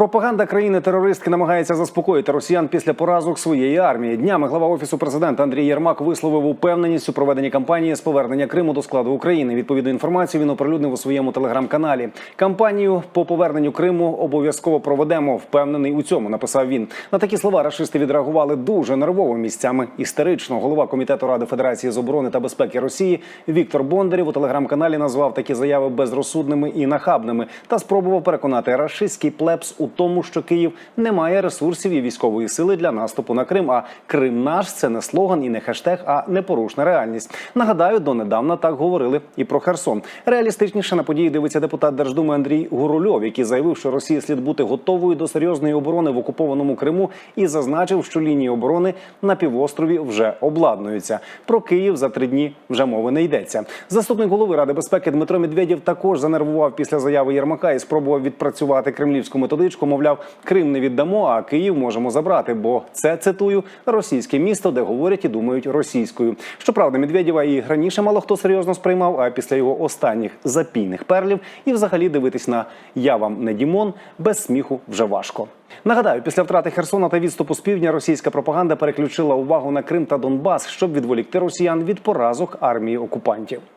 Пропаганда країни-терористки намагається заспокоїти росіян після поразок своєї армії. Днями глава офісу президента Андрій Єрмак висловив упевненість у проведенні кампанії з повернення Криму до складу України. Відповідну інформацію він оприлюднив у своєму телеграм-каналі. Кампанію по поверненню Криму обов'язково проведемо. Впевнений у цьому. Написав він. На такі слова рашисти відреагували дуже нервово місцями істерично. Голова комітету ради Федерації з оборони та безпеки Росії Віктор Бондарєв у телеграм-каналі назвав такі заяви безрозсудними і нахабними та спробував переконати рашистський плебс у тому, що Київ не має ресурсів і військової сили для наступу на Крим. А Крим наш це не слоган і не хештег, а непорушна реальність. Нагадаю, донедавна так говорили і про Херсон. Реалістичніше на події дивиться депутат Держдуми Андрій Гурульов, який заявив, що Росія слід бути готовою до серйозної оборони в окупованому Криму і зазначив, що лінії оборони на півострові вже обладнуються. Про Київ за три дні вже мови не йдеться. Заступник голови ради безпеки Дмитро Медведєв також занервував після заяви Єрмака і спробував відпрацювати кремлівську методичку. Мовляв, Крим не віддамо, а Київ можемо забрати. Бо це цитую російське місто, де говорять і думають російською. Щоправда, Медведєва і раніше мало хто серйозно сприймав. А після його останніх запійних перлів і взагалі дивитись на я вам не Дімон без сміху вже важко. Нагадаю, після втрати Херсона та відступу з півдня російська пропаганда переключила увагу на Крим та Донбас, щоб відволікти росіян від поразок армії окупантів.